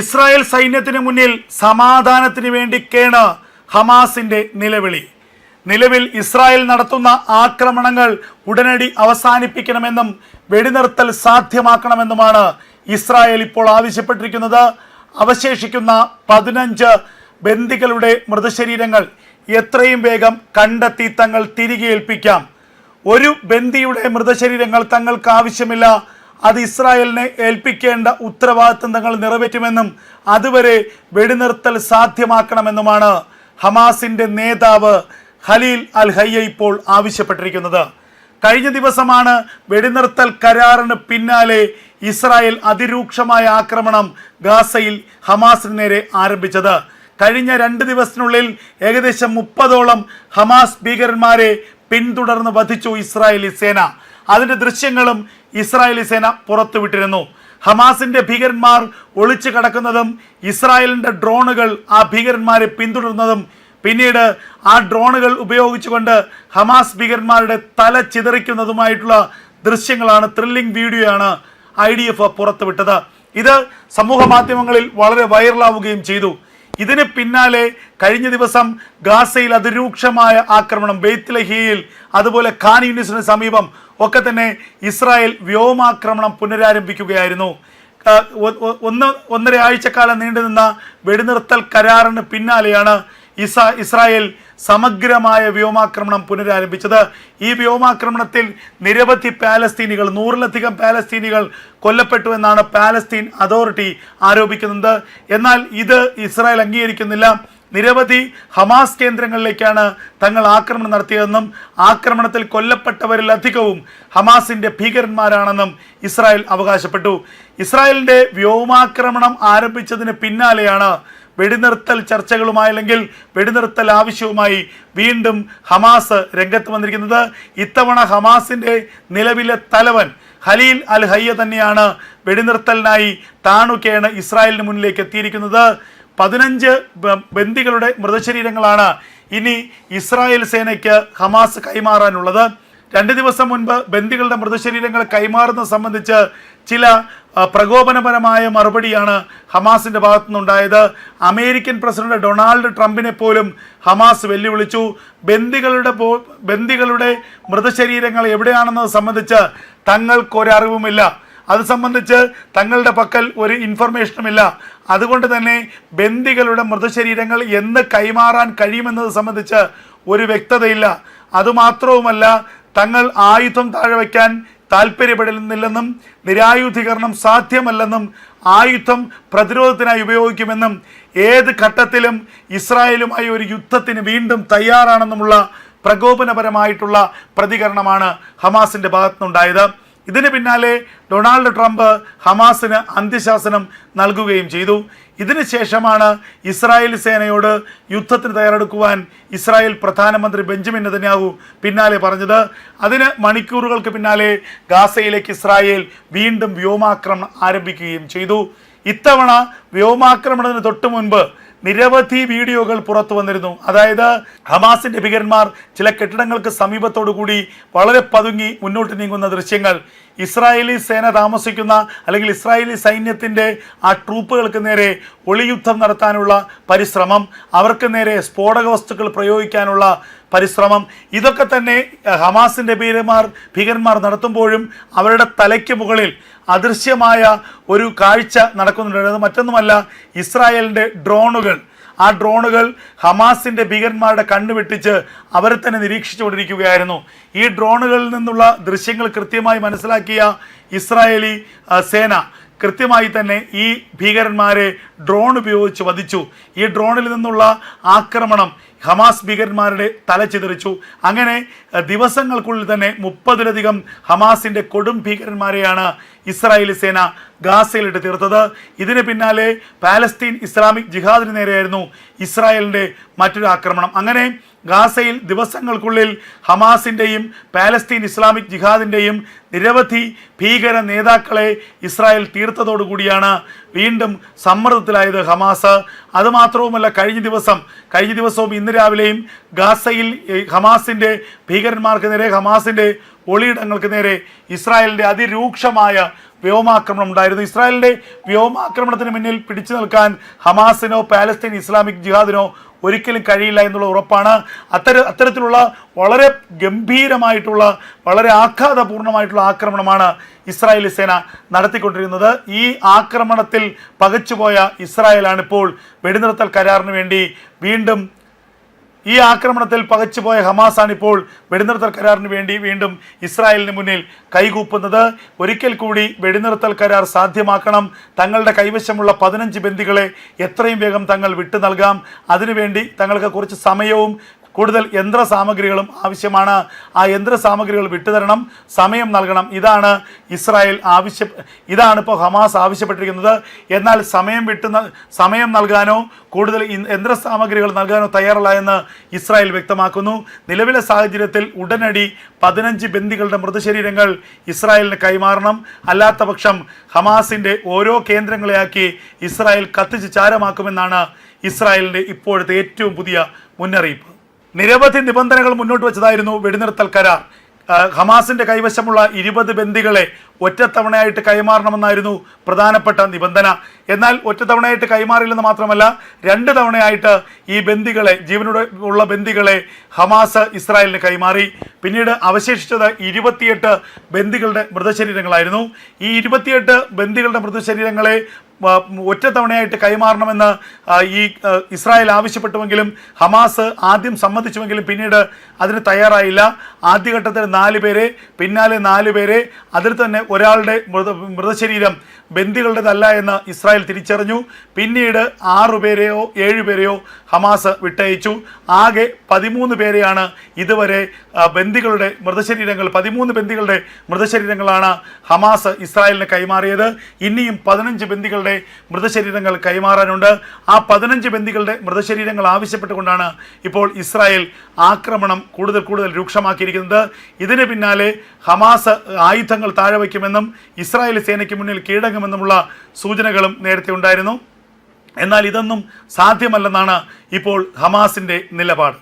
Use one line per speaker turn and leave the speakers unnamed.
Israel സൈന്യത്തിന് മുന്നിൽ സമാധാനത്തിന് വേണ്ടി കേണ് ഹമാസിന്റെ നിലവിളി. നിലവിൽ ഇസ്രായേൽ നടത്തുന്ന ആക്രമണങ്ങൾ ഉടനടി അവസാനിപ്പിക്കണമെന്നും വെടിനിർത്തൽ സാധ്യമാക്കണമെന്നുമാണ് ഇസ്രായേൽ ഇപ്പോൾ ആവശ്യപ്പെട്ടിരിക്കുന്നത്. അവശേഷിക്കുന്ന പതിനഞ്ച് ബന്ദികളുടെ മൃതശരീരങ്ങൾ എത്രയും വേഗം കണ്ടെത്തി തങ്ങൾ തിരികെ ഏൽപ്പിക്കാം. ഒരു ബന്ദിയുടെ മൃതശരീരങ്ങൾ തങ്ങൾക്ക് ആവശ്യമില്ല. അത് ഇസ്രായേലിനെ ഏൽപ്പിക്കേണ്ട ഉത്തരവാദിത്തം തങ്ങൾ നിറവേറ്റുമെന്നും അതുവരെ വെടിനിർത്തൽ സാധ്യമാക്കണമെന്നുമാണ് ഹമാസിന്റെ നേതാവ് ഖലീൽ അൽ ഹയ്യ ഇപ്പോൾ ആവശ്യപ്പെട്ടിരിക്കുന്നത്. കഴിഞ്ഞ ദിവസമാണ് വെടിനിർത്തൽ കരാറിന് പിന്നാലെ ഇസ്രായേൽ അതിരൂക്ഷമായ ആക്രമണം ഗാസയിൽ ഹമാസിന് നേരെ ആരംഭിച്ചത്. കഴിഞ്ഞ രണ്ട് ദിവസത്തിനുള്ളിൽ ഏകദേശം മുപ്പതോളം ഹമാസ് ഭീകരന്മാരെ പിന്തുടർന്ന് വധിച്ചു ഇസ്രായേലി സേന. അതിന്റെ ദൃശ്യങ്ങളും ഇസ്രായേലി സേന പുറത്തുവിട്ടിരുന്നു ഹമാസിന്റെ ഭീകരന്മാർ ഒളിച്ചു കടക്കുന്നതും ഇസ്രായേലിന്റെ ഡ്രോണുകൾ ആ ഭീകരന്മാരെ പിന്തുടരുന്നതും പിന്നീട് ആ ഡ്രോണുകൾ ഉപയോഗിച്ചുകൊണ്ട് ഹമാസ് ഭീകരന്മാരുടെ തല ചിതറിക്കുന്നതുമായിട്ടുള്ള ദൃശ്യങ്ങളാണ് ത്രില്ലിംഗ് വീഡിയോയാണ് ഐ ഡി എഫ് പുറത്തുവിട്ടത് ഇത് സമൂഹ മാധ്യമങ്ങളിൽ വളരെ വൈറലാവുകയും ചെയ്തു. ഇതിന് പിന്നാലെ കഴിഞ്ഞ ദിവസം ഗാസയിൽ അതിരൂക്ഷമായ ആക്രമണം ബെയ്ത്ത്ലഹിയിൽ അതുപോലെ ഖാൻ യൂണിസിന് സമീപം ഒക്കെ തന്നെ ഇസ്രായേൽ വ്യോമാക്രമണം പുനരാരംഭിക്കുകയായിരുന്നു. ഒന്ന് ഒന്നര ആഴ്ചക്കാലം നീണ്ടുനിന്ന വെടിനിർത്തൽ കരാറിന് പിന്നാലെയാണ് ഇസ ഇസ്രായേൽ സമഗ്രമായ വ്യോമാക്രമണം പുനരാരംഭിച്ചത്. ഈ വ്യോമാക്രമണത്തിൽ നിരവധി പാലസ്തീനികൾ നൂറിലധികം പാലസ്തീനികൾ കൊല്ലപ്പെട്ടു എന്നാണ് പാലസ്തീൻ അതോറിറ്റി ആരോപിക്കുന്നത്. എന്നാൽ ഇത് ഇസ്രായേൽ അംഗീകരിക്കുന്നില്ല. നിരവധി ഹമാസ് കേന്ദ്രങ്ങളിലേക്കാണ് തങ്ങൾ ആക്രമണം നടത്തിയതെന്നും ആക്രമണത്തിൽ കൊല്ലപ്പെട്ടവരിൽ അധികവും ഹമാസിന്റെ ഭീകരന്മാരാണെന്നും ഇസ്രായേൽ അവകാശപ്പെട്ടു. ഇസ്രായേലിന്റെ വ്യോമാക്രമണം ആരംഭിച്ചതിന് പിന്നാലെയാണ് വെടിനിർത്തൽ ചർച്ചകളുമായി അല്ലെങ്കിൽ വെടിനിർത്തൽ ആവശ്യവുമായി വീണ്ടും ഹമാസ് രംഗത്ത് വന്നിരിക്കുന്നത്. ഇത്തവണ ഹമാസിന്റെ നിലവിലെ തലവൻ ഖലീൽ അൽ ഹയ്യ തന്നെയാണ് വെടിനിർത്തലിനായി താണുകേണ് ഇസ്രായേലിന് മുന്നിലേക്ക് എത്തിയിരിക്കുന്നത്. പതിനഞ്ച് ബന്ദികളുടെ മൃതശരീരങ്ങളാണ് ഇനി ഇസ്രായേൽ സേനയ്ക്ക് ഹമാസ് കൈമാറാനുള്ളത്. രണ്ട് ദിവസം മുൻപ് ബന്ദികളുടെ മൃതശരീരങ്ങൾ കൈമാറുന്നത് സംബന്ധിച്ച് ചില പ്രകോപനപരമായ മറുപടിയാണ് ഹമാസിന്റെ ഭാഗത്തു നിന്നുണ്ടായത് അമേരിക്കൻ പ്രസിഡന്റ് ഡൊണാൾഡ് ട്രംപിനെ പോലും ഹമാസ് വെല്ലുവിളിച്ചു. ബന്ദികളുടെ ബന്ദികളുടെ മൃതശരീരങ്ങൾ എവിടെയാണെന്നത് സംബന്ധിച്ച് തങ്ങൾക്കൊരറിവുമില്ല. അത് സംബന്ധിച്ച് തങ്ങളുടെ പക്കൽ ഒരു ഇൻഫർമേഷനുമില്ല അതുകൊണ്ട് തന്നെ ബന്ദികളുടെ മൃതശരീരങ്ങൾ എന്ന് കൈമാറാൻ കഴിയുമെന്നത് സംബന്ധിച്ച് ഒരു വ്യക്തതയില്ല. അതുമാത്രവുമല്ല തങ്ങൾ ആയുധം താഴെ വയ്ക്കാൻ താല്പര്യപ്പെടുന്നില്ലെന്നും നിരായുധീകരണം സാധ്യമല്ലെന്നും ആയുധം പ്രതിരോധത്തിനായി ഉപയോഗിക്കുമെന്നും ഏത് ഘട്ടത്തിലും ഇസ്രായേലുമായി ഒരു യുദ്ധത്തിന് വീണ്ടും തയ്യാറാണെന്നുമുള്ള പ്രകോപനപരമായിട്ടുള്ള പ്രതികരണമാണ് ഹമാസിന്റെ ഭാഗത്തുനിന്നുണ്ടായത്. ഇതിന് പിന്നാലെ ഡൊണാൾഡ് ട്രംപ് ഹമാസിന് അന്ത്യശാസനം നൽകുകയും ചെയ്തു. ഇതിനുശേഷമാണ് ഇസ്രായേൽ സേനയോട് യുദ്ധത്തിന് തയ്യാറെടുക്കുവാൻ ഇസ്രായേൽ പ്രധാനമന്ത്രി ബെഞ്ചമിൻ നെതന്യാഹു പിന്നാലെ പറഞ്ഞത്. അതിന് മണിക്കൂറുകൾക്ക് പിന്നാലെ ഗാസയിലേക്ക് ഇസ്രായേൽ വീണ്ടും വ്യോമാക്രമണം ആരംഭിക്കുകയും ചെയ്തു. ഇത്തവണ വ്യോമാക്രമണത്തിന് തൊട്ടു മുൻപ് നിരവധി വീഡിയോകൾ പുറത്തു വന്നിരുന്നു. അതായത് ഹമാസിന്റെ ഭീകരന്മാർ ചില കെട്ടിടങ്ങൾക്ക് സമീപത്തോടു കൂടി വളരെ പതുങ്ങി മുന്നോട്ട് നീങ്ങുന്ന ദൃശ്യങ്ങൾ. ഇസ്രായേലി സേന താമസിക്കുന്ന അല്ലെങ്കിൽ ഇസ്രായേലി സൈന്യത്തിന്റെ ആ ട്രൂപ്പുകൾക്ക് നേരെ ഒളിയുദ്ധം നടത്താനുള്ള പരിശ്രമം അവർക്ക് നേരെ സ്ഫോടക വസ്തുക്കൾ പ്രയോഗിക്കാനുള്ള പരിശ്രമം. ഇതൊക്കെ തന്നെ ഹമാസിന്റെ ഭീരന്മാർ ഭീകരന്മാർ നടത്തുമ്പോഴും അവരുടെ തലയ്ക്ക് മുകളിൽ അദൃശ്യമായ ഒരു കാഴ്ച നടക്കുന്നുണ്ട്. അത് മറ്റൊന്നുമല്ല ഇസ്രായേലിന്റെ ഡ്രോണുകൾ. ആ ഡ്രോണുകൾ ഹമാസിന്റെ ഭീകരന്മാരുടെ കണ്ണ് വെട്ടിച്ച് അവരെ തന്നെ നിരീക്ഷിച്ചുകൊണ്ടിരിക്കുകയായിരുന്നു. ഈ ഡ്രോണുകളിൽ നിന്നുള്ള ദൃശ്യങ്ങൾ കൃത്യമായി മനസ്സിലാക്കിയ ഇസ്രായേലി സേന. കൃത്യമായി തന്നെ ഈ ഭീകരന്മാരെ ഡ്രോൺ ഉപയോഗിച്ച് വധിച്ചു. ഈ ഡ്രോണിൽ നിന്നുള്ള ആക്രമണം ഹമാസ് ഭീകരന്മാരുടെ തല ചിതറിച്ചു. അങ്ങനെ ദിവസങ്ങൾക്കുള്ളിൽ തന്നെ മുപ്പതിലധികം ഹമാസിന്റെ കൊടും ഭീകരന്മാരെയാണ് ഇസ്രായേലി സേന ഗാസയിലിട്ട് തീർത്തത്. ഇതിന് പിന്നാലെ പാലസ്തീൻ ഇസ്ലാമിക് ജിഹാദിന് നേരെയായിരുന്നു ഇസ്രായേലിന്റെ മറ്റൊരു ആക്രമണം. അങ്ങനെ ഗാസയിൽ ദിവസങ്ങൾക്കുള്ളിൽ ഹമാസിന്റെയും പാലസ്തീൻ ഇസ്ലാമിക് ജിഹാദിന്റെയും നിരവധി ഭീകര നേതാക്കളെ ഇസ്രായേൽ തീർത്തതോടുകൂടിയാണ് വീണ്ടും സമ്മർദ്ദത്തിലായത് ഹമാസ്. അതുമാത്രവുമല്ല കഴിഞ്ഞ ദിവസം കഴിഞ്ഞ ദിവസവും ഇന്ന് രാവിലെയും ഗാസയിൽ ഹമാസിന്റെ ഭീകരന്മാർക്ക് നേരെ ഹമാസിന്റെ ഒളിയിടങ്ങൾക്ക് നേരെ ഇസ്രായേലിന്റെ അതിരൂക്ഷമായ വ്യോമാക്രമണം ഉണ്ടായിരുന്നു. ഇസ്രായേലിന്റെ വ്യോമാക്രമണത്തിന് മുന്നിൽ പിടിച്ചു നിൽക്കാൻ ഹമാസിനോ പാലസ്തീൻ ഇസ്ലാമിക് ജിഹാദിനോ ഒരിക്കലും കഴിയില്ല എന്നുള്ള ഉറപ്പാണ്. അത്തര അത്തരത്തിലുള്ള വളരെ ഗംഭീരമായിട്ടുള്ള വളരെ ആഘാതപൂർണമായിട്ടുള്ള ആക്രമണമാണ് ഇസ്രായേലി സേന നടത്തിക്കൊണ്ടിരുന്നത്. ഈ ആക്രമണത്തിൽ പകച്ചുപോയ ഇസ്രായേലാണ് ഇപ്പോൾ വെടിനിർത്തൽ കരാറിന് വേണ്ടി വീണ്ടും ഈ ആക്രമണത്തിൽ പകച്ചുപോയ ഹമാസാണ് ഇപ്പോൾ വെടിനിർത്തൽ കരാറിന് വേണ്ടി വീണ്ടും ഇസ്രായേലിന് മുന്നിൽ കൈകൂപ്പുന്നത്. ഒരിക്കൽ കൂടി വെടിനിർത്തൽ കരാർ സാധ്യമാക്കണം. തങ്ങളുടെ കൈവശമുള്ള പതിനഞ്ച് ബന്ദികളെ എത്രയും വേഗം തങ്ങൾ വിട്ടു നൽകാം. അതിനുവേണ്ടി തങ്ങൾക്ക് കുറച്ച് സമയവും കൂടുതൽ യന്ത്ര സാമഗ്രികളും ആവശ്യമാണ്. ആ യന്ത്ര സാമഗ്രികൾ വിട്ടുതരണം സമയം നൽകണം. ഇതാണ് ഇസ്രായേൽ ആവശ്യ ഇതാണ് ഇപ്പോൾ ഹമാസ് ആവശ്യപ്പെട്ടിരിക്കുന്നത്. എന്നാൽ സമയം വിട്ടു സമയം നൽകാനോ കൂടുതൽ യന്ത്ര സാമഗ്രികൾ നൽകാനോ തയ്യാറല്ല എന്ന് ഇസ്രായേൽ വ്യക്തമാക്കുന്നു. നിലവിലെ സാഹചര്യത്തിൽ ഉടനടി പതിനഞ്ച് ബന്ദികളുടെ മൃതശരീരങ്ങൾ ഇസ്രായേലിന് കൈമാറണം. അല്ലാത്ത പക്ഷം ഹമാസിന്റെ ഓരോ കേന്ദ്രങ്ങളെയാക്കി ഇസ്രായേൽ കത്തിച്ച് ചാരമാക്കുമെന്നാണ് ഇസ്രായേലിന്റെ ഇപ്പോഴത്തെ ഏറ്റവും പുതിയ മുന്നറിയിപ്പ്. നിരവധി നിബന്ധനകൾ മുന്നോട്ട് വെച്ചതായിരുന്നു വെടിനിർത്തൽ കരാർ. ഹമാസിന്റെ കൈവശമുള്ള ഇരുപത് ബന്ദികളെ ഒറ്റത്തവണയായിട്ട് കൈമാറണമെന്നായിരുന്നു പ്രധാനപ്പെട്ട നിബന്ധന. എന്നാൽ ഒറ്റത്തവണയായിട്ട് കൈമാറില്ലെന്ന് മാത്രമല്ല രണ്ട് തവണയായിട്ട് ഈ ബന്ദികളെ ജീവനോടെ ഉള്ള ബന്ദികളെ ഹമാസ് ഇസ്രായേലിന് കൈമാറി. പിന്നീട് അവശേഷിച്ചത് ഇരുപത്തിയെട്ട് ബന്ദികളുടെ മൃതശരീരങ്ങളായിരുന്നു. ഈ ഇരുപത്തിയെട്ട് ബന്ദികളുടെ മൃതശരീരങ്ങളെ ഒറ്റത്തവണയായിട്ട് കൈമാറണമെന്ന് ഈ ഇസ്രായേൽ ആവശ്യപ്പെട്ടുവെങ്കിലും ഹമാസ് ആദ്യം സമ്മതിച്ചുവെങ്കിലും പിന്നീട് അതിന് തയ്യാറായില്ല. ആദ്യഘട്ടത്തിൽ നാല് പേരെ പിന്നാലെ നാല് പേരെ അതിൽ തന്നെ ഒരാളുടെ മൃത മൃതശരീരം ബന്ദികളുടേതല്ല എന്ന് ഇസ്രായേൽ തിരിച്ചറിഞ്ഞു. പിന്നീട് ആറു പേരെയോ ഏഴുപേരെയോ ഹമാസ് വിട്ടയച്ചു. ആകെ പതിമൂന്ന് പേരെയാണ് ഇതുവരെ ബന്ദികളുടെ മൃതശരീരങ്ങൾ പതിമൂന്ന് ബന്ദികളുടെ മൃതശരീരങ്ങളാണ് ഹമാസ് ഇസ്രായേലിന് കൈമാറിയത്. ഇനിയും പതിനഞ്ച് ബന്ദികളുടെ മൃതശരീരങ്ങൾ കൈമാറാനുണ്ട്. ആ പതിനഞ്ച് ബന്ദികളുടെ മൃതശരീരങ്ങൾ ആവശ്യപ്പെട്ടുകൊണ്ടാണ് ഇപ്പോൾ ഇസ്രായേൽ ആക്രമണം കൂടുതൽ കൂടുതൽ രൂക്ഷമാക്കിയിരിക്കുന്നത്. ഇതിന് പിന്നാലെ ഹമാസ് ആയുധങ്ങൾ താഴെ വയ്ക്കുമെന്നും ഇസ്രായേൽ സേനയ്ക്ക് മുന്നിൽ കീഴടങ്ങുമെന്നുമുള്ള സൂചനകളും നേരത്തെ ഉണ്ടായിരുന്നു. എന്നാൽ ഇതൊന്നും സാധ്യമല്ലെന്നാണ് ഇപ്പോൾ ഹമാസിന്റെ നിലപാട്.